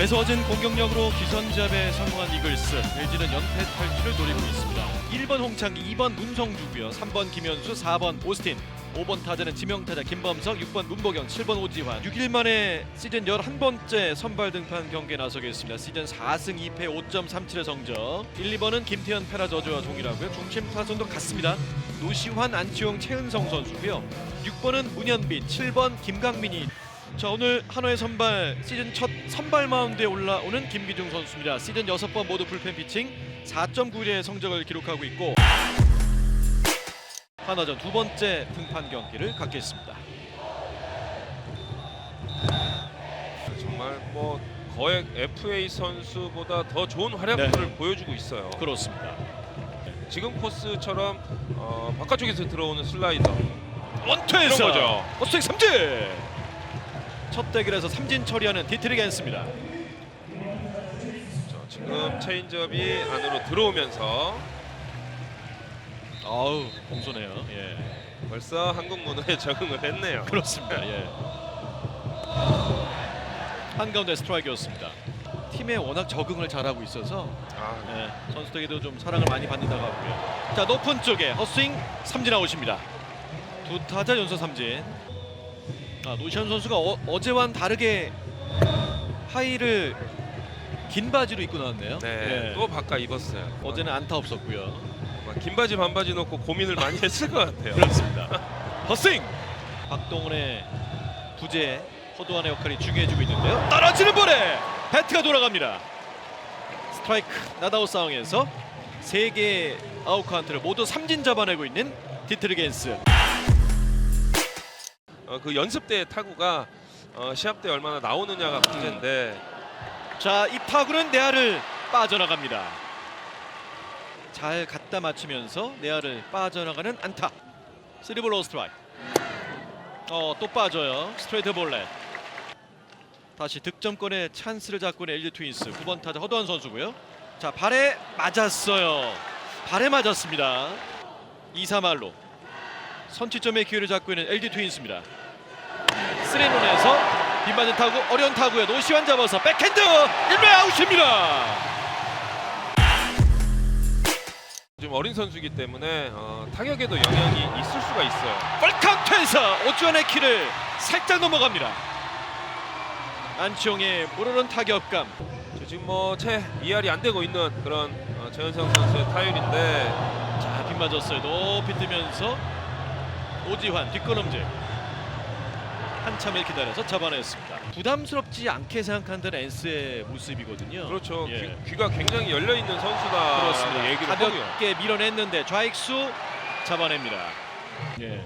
매서워진 공격력으로 기선잡에 성공한 이글스 LG는 연패 탈출을 노리고 있습니다. 1번 홍창기, 2번 문성주고요. 3번 김현수, 4번 오스틴 5번 타자는 지명타자 김범석, 6번 문보경, 7번 오지환 6일 만에 시즌 11번째 선발 등판 경기에 나서겠습니다. 시즌 4승 2패 5.37의 성적 1, 2번은 김태현 페라저주와 동일하고요. 중심 타선도 같습니다. 노시환, 안치홍, 최은성 선수고요. 6번은 문현빈, 7번 김강민이 자 오늘 한화의 선발 시즌 첫 선발 마운드에 올라오는 김기중 선수입니다. 시즌 6번 모두 불펜 피칭 4.91의 성적을 기록하고 있고 한화전 두 번째 등판 경기를 갖겠습니다. 정말 뭐 거액 FA 선수보다 더 좋은 활약을 네. 보여주고 있어요. 그렇습니다. 지금 코스처럼 어, 바깥쪽에서 들어오는 슬라이더 원투에서. 어스텍 삼진 첫 대결에서 삼진 처리하는 디트리겐스입니다. 자, 지금 체인지업이 안으로 들어오면서 아우 공손해요. 예. 벌써 한국 문화에 적응을 했네요. 그렇습니다. 예. 한가운데 스트라이크였습니다. 팀에 워낙 적응을 잘하고 있어서 아, 예, 선수들에게도 좀 사랑을 많이 받는다고 하고요. 자 높은 쪽에 헛스윙 삼진 아웃입니다. 두 타자 연속 삼진. 아, 노시안 선수가 어, 제와는 다르게 하의를 긴 바지로 입고 나왔네요. 네, 예. 또 바깥 입었어요. 어제는 안타 없었고요. 막긴 바지 반바지 놓고 고민을 많이 했을 것 같아요. 그렇습니다. 헛스윙. 박동원의 부재 허도환의 역할이 중요해지고 있는데요. 떨어지는 볼에 배트가 돌아갑니다. 스트라이크 나다우 상황에서 세 개의 아웃 카운트를 모두 삼진 잡아내고 있는 디트르겐스. 어, 그 연습 때 타구가 어, 시합 때 얼마나 나오느냐가 문제인데 자, 이 타구는 내야를 빠져나갑니다. 잘 갖다 맞추면서 내야를 빠져나가는 안타. 쓰리볼 로스트라이 어, 또 빠져요. 스트레이트 볼넷. 다시 득점권의 찬스를 잡고 있는 LG 트윈스 9번 타자 허도한 선수고요. 자, 발에 맞았어요. 발에 맞았습니다. 2, 3할로 선취점의 기회를 잡고 있는 LG 트윈스입니다. 쓰리논에서 빗맞은 타구 어려운 타구에 노시환 잡아서 백핸드 1루 아웃입니다. 지금 어린 선수이기 때문에 어, 타격에도 영향이 있을 수가 있어요. 벌카운트에서 오주환의 키를 살짝 넘어갑니다. 안치홍의 모르는 타격감. 저 지금 뭐 채 이할이 안 되고 있는 그런 어, 최현성 선수의 타율인데 자, 빗맞았어요. 높이 뜨면서 오지환 뒷걸음질. 한참을 기다려서 잡아냈습니다. 부담스럽지 않게 생각한다는 엔스의 모습이거든요. 그렇죠. 예. 귀, 가 굉장히 열려 있는 선수다. 그렇습니다. 얘기를 하고요. 가볍게 밀어냈는데 좌익수 잡아냅니다. 예.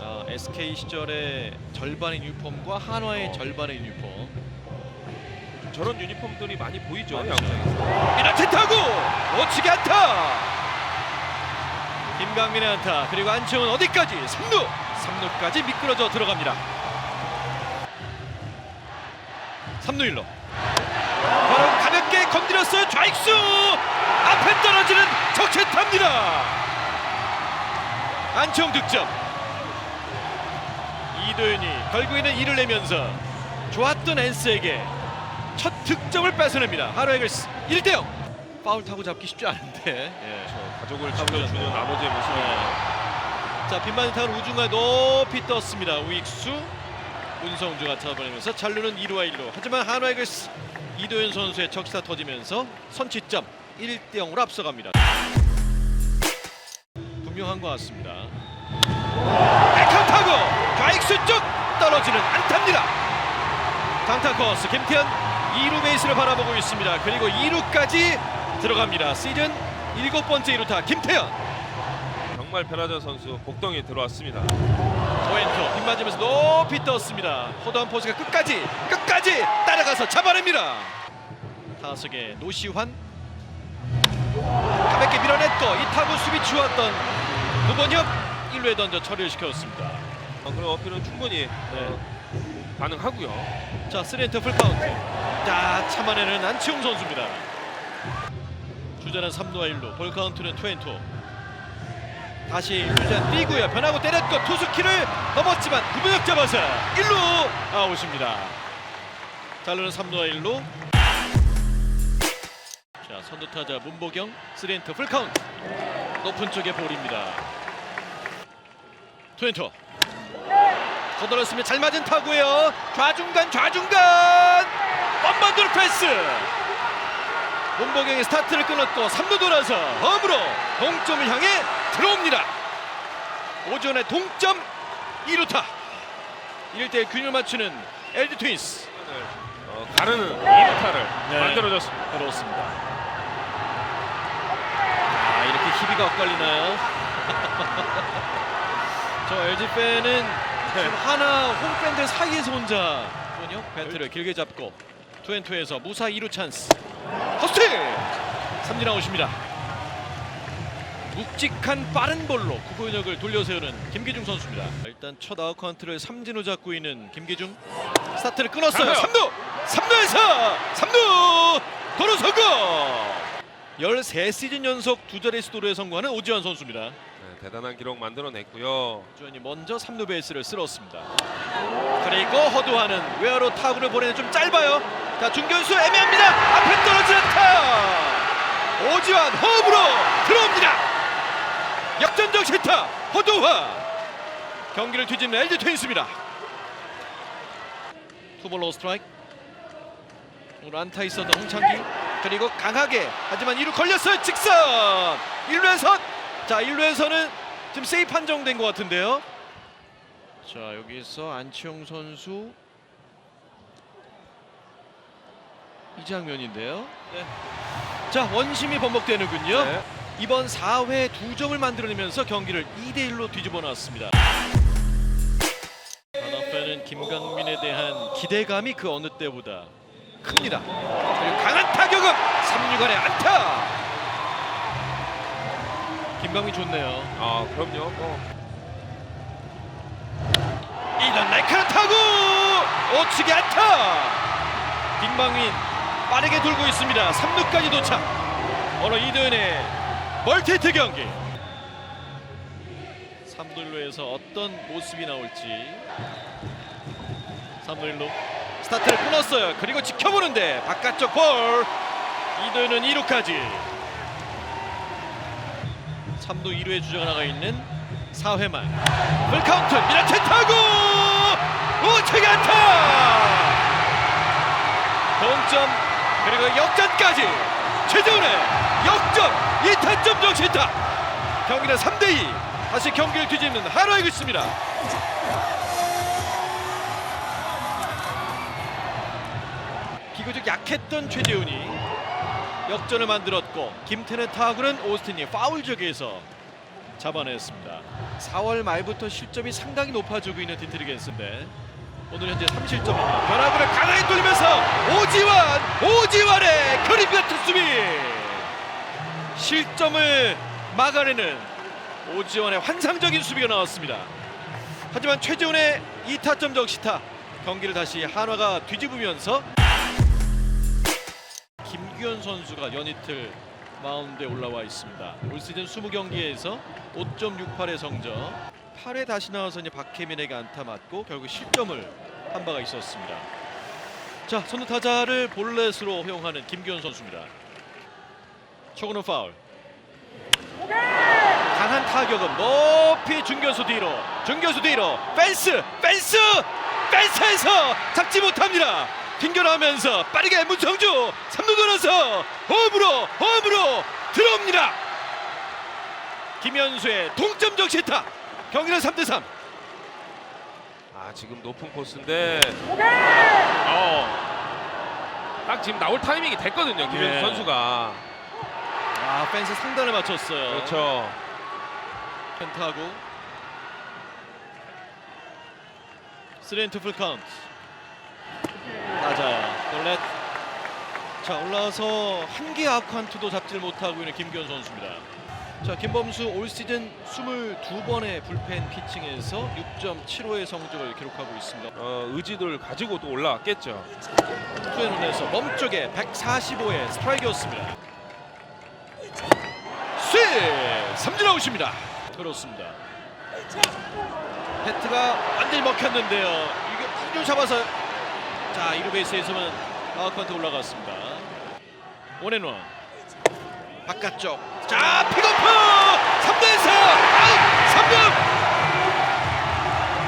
아, SK 시절의 절반의 유니폼과 한화의 어. 절반의 유니폼. 저런 유니폼들이 많이 보이죠. 많죠. 양쪽에서. 이렇게 타고 놓치게 안타. 김강민의 안타 그리고 안치홍은 어디까지 3루 3루까지 미끄러져 들어갑니다. 3루 1루 바로 가볍게 건드렸어요 좌익수 앞에 떨어지는 적체탑니다. 안치홍 득점. 이도현이 결국에는 이를 내면서 좋았던 엔스에게 첫 득점을 뺏어냅니다. 하루 에글스 1대 0. 파울 타고 잡기 쉽지 않은데. 예. 저 가족을. 지켜주는 아버지의 모습이 네. 자 빈만이 타는 우중간에 높이 떴습니다. 우익수 문성주가 잡아내면서 잘루는 2루와 1루. 하지만 한화 에글스 이도현 선수의 적시타 터지면서 선취점 1대 0으로 앞서갑니다. 분명한 것 같습니다. 백카운트하고 좌익수 쪽 떨어지는 안타입니다. 강타 코스 김태현 2루 베이스를 바라보고 있습니다. 그리고 2루까지 들어갑니다. 시즌 일곱 번째 2루타 김태현 정말 페라자 선수 복덩이에 들어왔습니다. 오엔토 빗맞으면서 높이 떴습니다. 호도한 포스가 끝까지 끝까지 따라가서 잡아냅니다. 타석에 노시환 가볍게 밀어냈고 이 타구 수비 추웠던 두번협 1루에 던져 처리를 시켰습니다. 어, 그런 어필은 충분히 어, 가능하고요. 자, 3엔터 풀카운트. 자, 참아내는 안치홍 선수입니다. 주자는 3루와 1루, 볼 카운트는 2엔토. 다시 주자 뛰고요. 변하고 때렸고 투수 키를 넘었지만 구분역 잡아서 1루 아웃입니다. 달르는 3루와 1루. 자 선두 타자 문보경 3엔터 풀카운트. 높은 쪽에 볼입니다. 투엔터. 걷어냈으면 잘 맞은 타구예요. 좌중간 좌중간 원반도로 패스. 문보경의 스타트를 끊었고 3루 돌아서 홈으로 동점을 향해 들어옵니다. 오전에 동점 2루타 1대1 균을 맞추는 LG 트윈스 어, 가르는 2루타를 네. 만들어줬습니다. 그렇습니다. 아 이렇게 희비가 엇갈리나요? 저 LG 팬은 지금 하나 홈팬들 사이에서 혼자 군요 배트를 길게 잡고 투앤투에서 무사 2루 찬스 허스트 삼진 아웃입니다. 묵직한 빠른 볼로 구구인역을 돌려세우는 김기중 선수입니다. 일단 첫 아웃 카운트를 삼진으로 잡고 있는 김기중 스타트를 끊었어요. 가요. 3루 3루에서 3루 도루 성공 13시즌 연속 두 자릿수 도루에 성공하는 오지환 선수입니다. 네, 대단한 기록 만들어냈고요. 오지환이 먼저 3루 베이스를 쓸었습니다. 그리고 허두하는 외야로 타구를 보내는 좀 짧아요. 자 중견수 애매합니다. 앞에 떨어지는 타. 오지환 홈으로 들어옵니다. 역전적 시타 허두환 경기를 뒤집는 LG 트윈스입니다. 투볼 로 스트라이크. 오늘 안타 있었던 홍창기. 그리고 강하게 하지만 2루 걸렸어요. 직선! 1루에서 자 1루에서는 지금 세이프 판정된 것 같은데요. 자 여기서 안치홍 선수 이 장면인데요 네. 자 원심이 번복되는군요 네. 이번 4회 두 점을 만들어내면서 경기를 2대 1로 뒤집어 놨습니다. 하나팬은 김강민에 대한 기대감이 그 어느 때보다 큽니다. 그리고 강한 타격은 3루간의 안타. 김강민 좋네요. 아 그럼요. 뭐, 이런 날카로운 타구 오치기 안타. 김강민 빠르게 돌고 있습니다. 3루까지 도착. 오늘 이도현의 멀티히트 경기. 3루에서 어떤 모습이 나올지 3루 스타트를 끊었어요. 그리고 지켜보는데 바깥쪽 볼 이도현은 2루까지 3루 2루에 주자가 나가 있는 4회 말 풀카운트 미라체 타고 우측 안타 동점 그리고 역전까지 최재훈의 역전 2타점 정신타. 경기는 3대2 다시 경기를 뒤집는 한화이고 있습니다. 비교적 약했던 최재훈이 역전을 만들었고 김태는 타구는 오스틴이 파울 지역에서 잡아냈습니다. 4월 말부터 실점이 상당히 높아지고 있는 딘트리겐스인데 오늘 현재 3실점입니다 변화구를 강하게 돌리면서 오지환 오지환의 그림 같은 수비 실점을 막아내는 오지환의 환상적인 수비가 나왔습니다 하지만 최재훈의 2타점 적시타 경기를 다시 한화가 뒤집으면서 김규현 선수가 연이틀 마운드에 올라와 있습니다. 올 시즌 20경기에서 5.68의 성적. 8회 다시 나와서 이제 박혜민에게 안타 맞고 결국 실점을 한 바가 있었습니다. 자, 선두 타자를 볼넷으로 허용하는 김규현 선수입니다. 초구는 파울. 강한 타격은 높이 중견수 뒤로, 중견수 뒤로, 펜스, 펜스, 펜스에서 잡지 못합니다. 튕겨나오면서 빠르게 문성주 3루 돌아서 홈으로 홈으로 들어옵니다. 김현수의 동점적 시타 경기는 3대 3 아 지금 높은 코스인데 어, 딱 지금 나올 타이밍이 됐거든요. 김현수 예. 선수가. 아 펜스 상단을 맞췄어요. 그렇죠. 펜타고 스렌트 풀 카운트 낮아요. 볼넷 자 올라와서 한개 아칸트도 잡지를 못하고 있는 김기현 선수입니다. 자 김범수 올 시즌 22번의 불펜 피칭에서 6.75의 성적을 기록하고 있습니다. 어, 의지를 가지고 또 올라왔겠죠. 투앤원에서 멈쪽에 145의 스트라이크였습니다. 스윙! 삼진 아웃입니다. 그렇습니다. 배트가 완전히 먹혔는데요. 이게 한줄 잡아서 자 1루 베이스에서는 아웃카운트 올라갔습니다. 원앤원 바깥쪽. 자 픽오프! 3루에서 아웃! 3루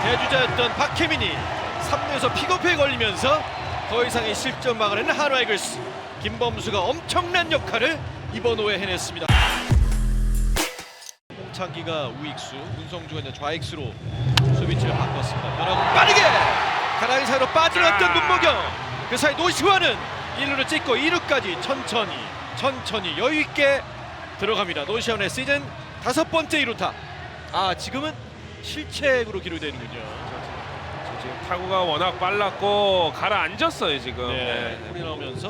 대주자였던 박혜민이 3루에서 픽오프에 걸리면서 더 이상의 실점 막아내는 한화 이글스. 김범수가 엄청난 역할을 이번 호에 해냈습니다. 홍창기가 우익수, 문성주가 이제 좌익수로 수비치를 바꿨습니다. 변화구 빠르게! 가랑이 사이로 빠져나왔던 문보경. 그 사이 노시환은 1루를 찍고 2루까지 천천히 천천히 여유 있게 들어갑니다. 노시환의 시즌 다섯 번째 2루타. 아 지금은 실책으로 기록되는군요. 지금 타구가 워낙 빨랐고 가라앉았어요 지금. 네, 네. 홀이 나오면서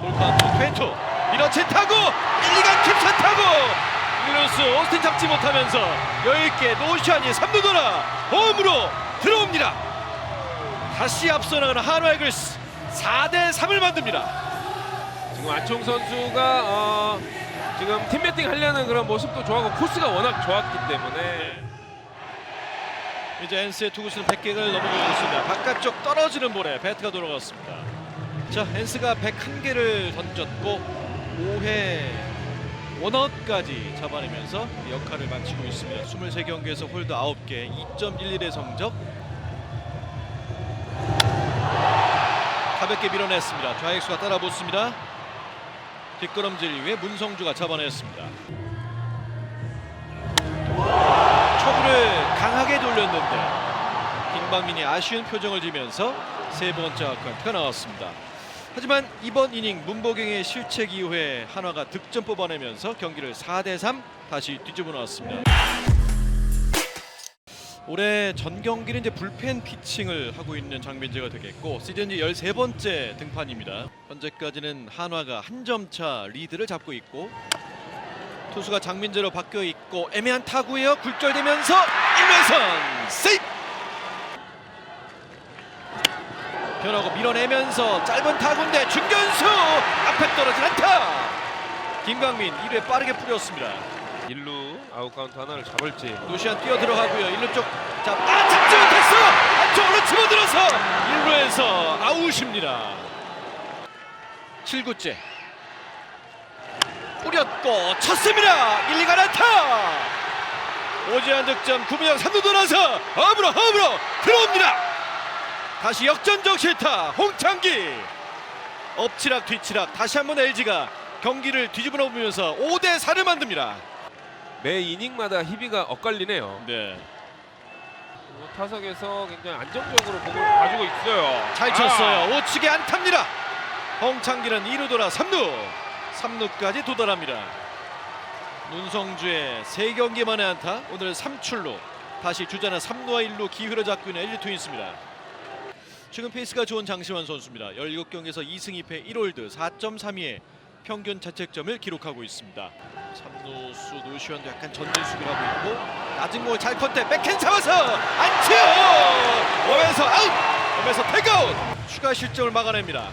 볼카운트 트웬투 밀어친 타구 1, 2간 캡션 타구 1루수 오스틴 잡지 못하면서 여유있게 노시안이 3루 돌아 홈으로 들어옵니다 다시 앞서 나가는 한화 이글스 4대 3을 만듭니다 지금 안총 선수가 어, 지금 팀 배팅 하려는 그런 모습도 좋아하고 코스가 워낙 좋았기 때문에. 이제 엔스의 투구수는 100개를 넘어가고 있습니다. 바깥쪽 떨어지는 볼에 배트가 돌아갔습니다. 자 엔스가 101개를 던졌고 5회 원아웃까지 잡아내면서 역할을 마치고 있습니다. 23경기에서 홀드 9개 2.11의 성적. 가볍게 밀어냈습니다. 좌익수가 따라붙습니다 뒷걸음질 이후에 문성주가 잡아냈습니다 초구를 강하게 돌렸는데 김방민이 아쉬운 표정을 지면서 세 번째 아웃카운트가 나왔습니다. 하지만 이번 이닝 문보경의 실책 이후에 한화가 득점 뽑아내면서 경기를 4대 3 다시 뒤집어 놓았습니다. 올해 전 경기는 이제 불펜 피칭을 하고 있는 장민재가 되겠고 시즌 13번째 등판입니다. 현재까지는 한화가 한 점 차 리드를 잡고 있고 투수가 장민재로 바뀌어 있고 애매한 타구예요. 굴절되면서 1루선 세이프. 변하고 밀어내면서 짧은 타구인데 중견수 앞에 떨어진 안타. 김강민 1회 빠르게 뿌렸습니다. 1루 아웃 카운트 하나를 잡을지 노시안 뛰어 들어가고요. 1루 쪽. 자, 아, 잡지 못했어. 안쪽으로 집어들어서 1루에서 아웃입니다. 7구째. 뿌렸고 쳤습니다. 1, 2가 안타. 오지한 득점 구민영 3루 돌아서 홈으로 홈으로 들어옵니다. 다시 역전적 실타 홍창기. 엎치락 뒤치락 다시 한번 LG가 경기를 뒤집어 놓으면서 5대 4를 만듭니다. 매 이닝마다 희비가 엇갈리네요. 네. 뭐 타석에서 굉장히 안정적으로 공을 가지고 있어요. 잘 아, 쳤어요. 오치게 안탑니다. 홍창기는 2루 돌아 3루. 3루까지 도달합니다. 문성주의 3경기 만에 안타. 오늘 3출루. 다시 주자는 3루와 1루 기회를 잡고 있는 LG 트윈스입니다. 최근 페이스가 좋은 장시환 선수입니다. 17경기에서 2승 2패 1홀드 4.32의 평균 자책점을 기록하고 있습니다. 3루수 노시환도 약간 전진 수비를 하고 있고 낮은 공을 잘 컨택 백핸드 잡아서 안치요 홈에서 아웃 홈에서 태그아웃 추가 실점을 막아냅니다.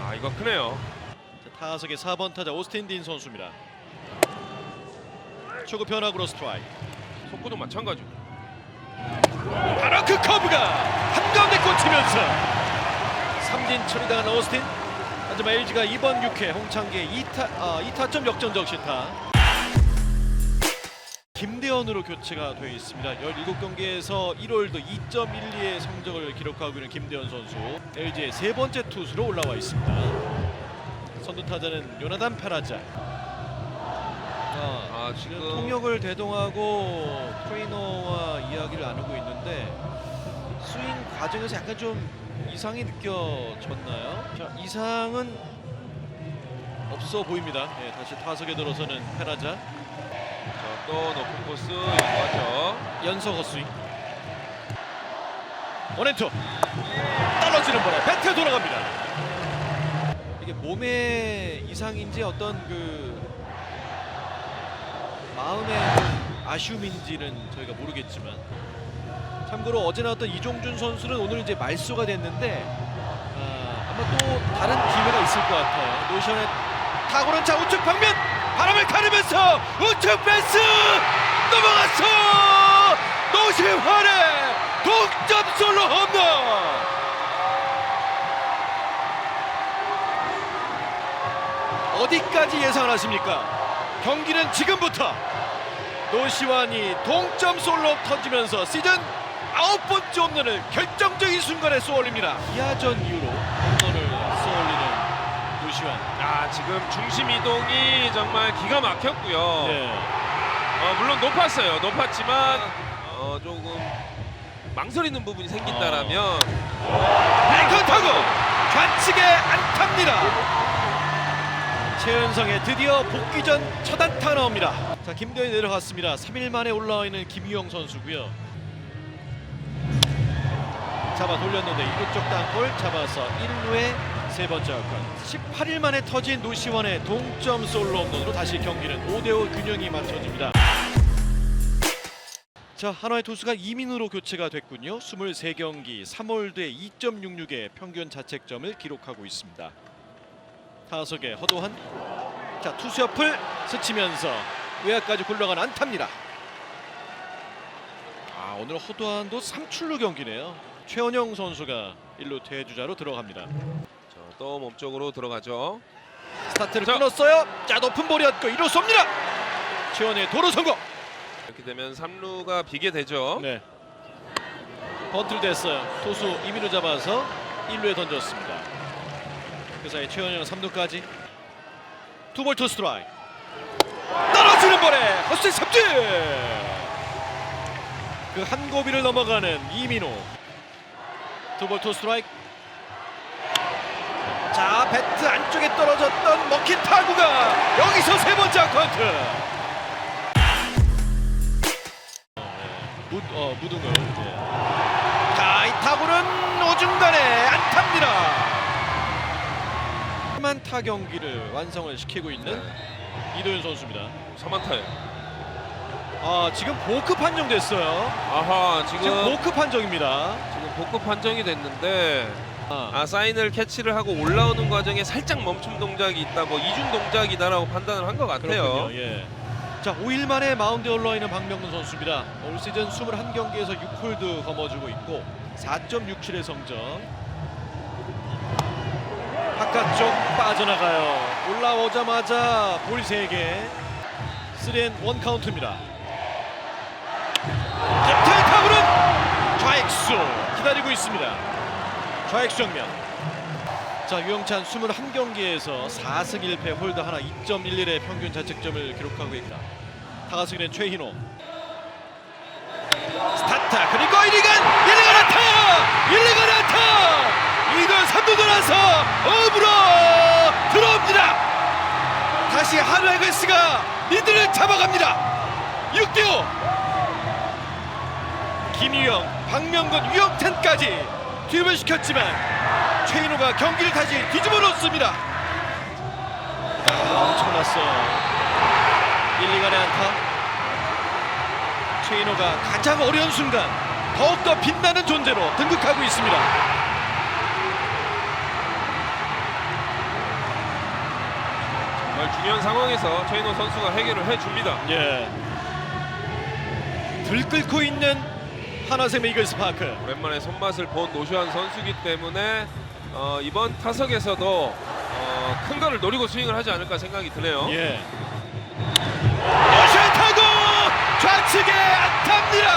아 이거 크네요. 자, 타석의 4번 타자 오스틴 딘 선수입니다. 초구 변화구로 스트라이크. 속구도 마찬가지고. 바로 그 커브가 한가운데 꽂히면서 삼진 처리당한 오스틴. 하지만 LG가 이번 6회 홍창기의 2타, 아, 2타점 역전적 시타. 김대현으로 교체가 되어 있습니다. 17경기에서 1홀드 2.12의 성적을 기록하고 있는 김대현 선수. LG의 세 번째 투수로 올라와 있습니다. 선두 타자는 요나단 페라자. 아, 아 지금 지금 통역을 대동하고 트레이너와 이야기를 나누고 있는데 스윙 과정에서 약간 좀 이상이 느껴졌나요? 자, 이상은 없어 보입니다. 예, 다시 타석에 들어서는 페라자 자, 또 높은 코스 이거죠. 연속 헛스윙 원앤투 떨어지는 볼에 배트에 돌아갑니다. 이게 몸의 이상인지 어떤 그 마음의 아쉬움인지는 저희가 모르겠지만 참고로 어제 나왔던 이종준 선수는 오늘 이제 말수가 됐는데 아, 아마 또 다른 기회가 있을 것 같아요. 노션의 탁월한 차 우측 방면 바람을 가르면서 우측 패스 넘어갔어 노시환의 동점 솔로 홈런. 어디까지 예상하십니까? 경기는 지금부터 노시환이 동점 솔로 터지면서 시즌 아홉 번째 홈런을 결정적인 순간에 쏘올립니다. 기아전 이후로 홈런을 쏘올리는 노시환. 아 지금 중심 이동이 정말 기가 막혔고요. 네. 어, 물론 높았어요. 높았지만 어, 조금 망설이는 부분이 생긴다라면 뱅컨 타고 좌측에 안탑니다. 최은성의 드디어 복귀 전 첫 안타가 나옵니다. 자 김도현 내려갔습니다. 3일 만에 올라와 있는 김유영 선수고요. 잡아 돌렸는데 이쪽 땅볼 잡아서 1루에 세 번째 아웃. 18일 만에 터진 노시원의 동점 솔로 홈런으로 다시 경기는 5대5 균형이 맞춰집니다. 자 한화의 투수가 이민으로 교체가 됐군요. 23경기 3홀드에 2.66의 평균 자책점을 기록하고 있습니다. 타석에 허도한 자 투수 옆을 스치면서 외야까지 굴러간 안타입니다. 아 오늘 허도한도 3출루 경기네요. 최원영 선수가 일루 대주자로 들어갑니다. 자, 또 몸쪽으로 들어가죠. 스타트를 자. 끊었어요. 자 높은 볼이었고 이루 쏩니다. 최원의 도루 성공. 이렇게 되면 3루가 비게 되죠. 네. 번트를 됐어요. 투수 이민우 잡아서 1루에 던졌습니다. 그 사이 최원영은 3루까지 투볼 투 스트라이크 떨어지는 볼에 헛스윙 삼진 그 한 고비를 넘어가는 이민우 투볼 투 스트라이크 자 배트 안쪽에 떨어졌던 먹힌 타구가 여기서 세 번째 아카운트 무, 어, 무등을 예. 자, 이 타구는 오중간에 안타입니다. 만타 경기를 완성을 시키고 있는 이도현 선수입니다. 3안타예요. 아, 지금 보크 판정됐어요. 아하 지금 지금 보크 판정입니다. 복구 판정이 됐는데 아, 아 사인을 캐치를 하고 올라오는 과정에 살짝 멈춤 동작이 있다 뭐 이중 동작이다라고 판단을 한 것 같아요. 예. 자, 5일 만에 마운드에 올라와 있는 박명근 선수입니다. 올 시즌 21경기에서 6홀드 거머쥐고 있고 4.67의 성적. 바깥쪽 빠져나가요. 올라오자마자 볼 3개. 3앤 1 카운트입니다. 좌익수 기다리고 있습니다. 좌익수 정면. 자 유영찬 21경기에서 4승 1패 홀드 하나 2.11의 평균 자책점을 기록하고 있다. 타가승의 최희노 스타트 그리고 1리간 1리간 안타 1리간 안타 2도 3도 돌아서 업으로 들어옵니다. 다시 하르에그스가 리드를 잡아갑니다. 6대5 김유영, 박명근, 유영찬까지 뒤를 시켰지만 최인호가 경기를 다시 뒤집어 놓습니다. 아, 엄청났어요. 1, 2간의 안타. 최인호가 가장 어려운 순간 더욱더 빛나는 존재로 등극하고 있습니다. 정말 중요한 상황에서 최인호 선수가 해결을 해줍니다. 예. 들끓고 있는 하나샘 이글스 파크. 오랜만에 손맛을 본 노시환 선수기 때문에 어, 이번 타석에서도 어, 큰 거를 노리고 스윙을 하지 않을까 생각이 드네요. 예. 러시아 타고 좌측에 안타입니다.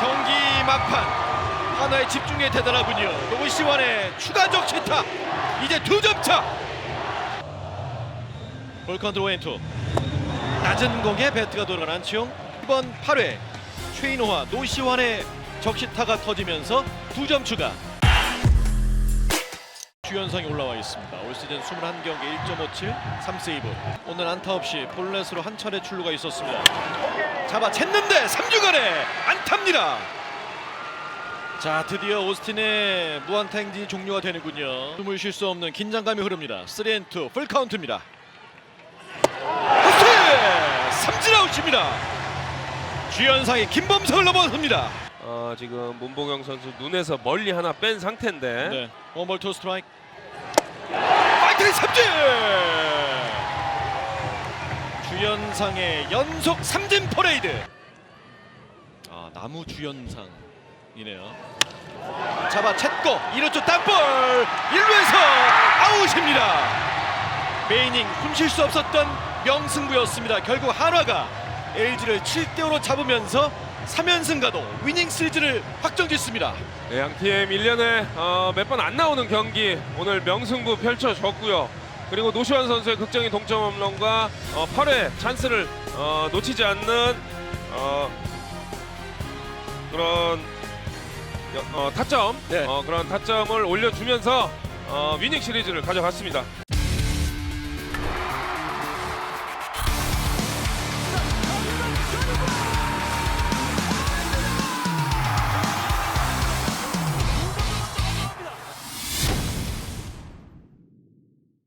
경기 막판 하나의 집중에 대단하군요. 노시환의 추가적 세타 이제 두 점 차. 볼컨트로 왼투 낮은 공에 배트가 돌아간 안치용 이번 8회 최인호와 노시환의 적시타가 터지면서 두 점 추가. 주연상이 올라와 있습니다. 올 시즌 21경기 1.57, 3세이브. 오늘 안타 없이 볼넷으로 한 차례 출루가 있었습니다. 잡아 챘는데 3주간에 안타입니다. 자 드디어 오스틴의 무안타 행진이 종료가 되는군요. 숨을 쉴 수 없는 긴장감이 흐릅니다. 3앤2 풀카운트입니다. 호스틴 삼진 아웃입니다. 주연상이 김범석을 넘어섭니다. 어, 지금 문보경 선수 눈에서 멀리 하나 뺀 상태인데 네. 원볼 투 스트라이크. 파이팅 삼진! 주연상의 연속 삼진 퍼레이드. 아 나무 주연상이네요. 잡아 챘고 1루쪽 땅볼 1루에서 아웃입니다. 메이닝 숨쉴 수 없었던 명승부였습니다. 결국 한화가 LG를 7대5로 잡으면서 3연승 가도 위닝 시리즈를 확정짓습니다. 네, 양팀 1년에 어, 몇 번 안 나오는 경기 오늘 명승부 펼쳐졌고요. 그리고 노시환 선수의 극적인 동점 홈런과 어, 8회 찬스를 어, 놓치지 않는 어, 그런 여- 어, 타점 네. 어, 그런 타점을 올려주면서 어, 위닝 시리즈를 가져갔습니다.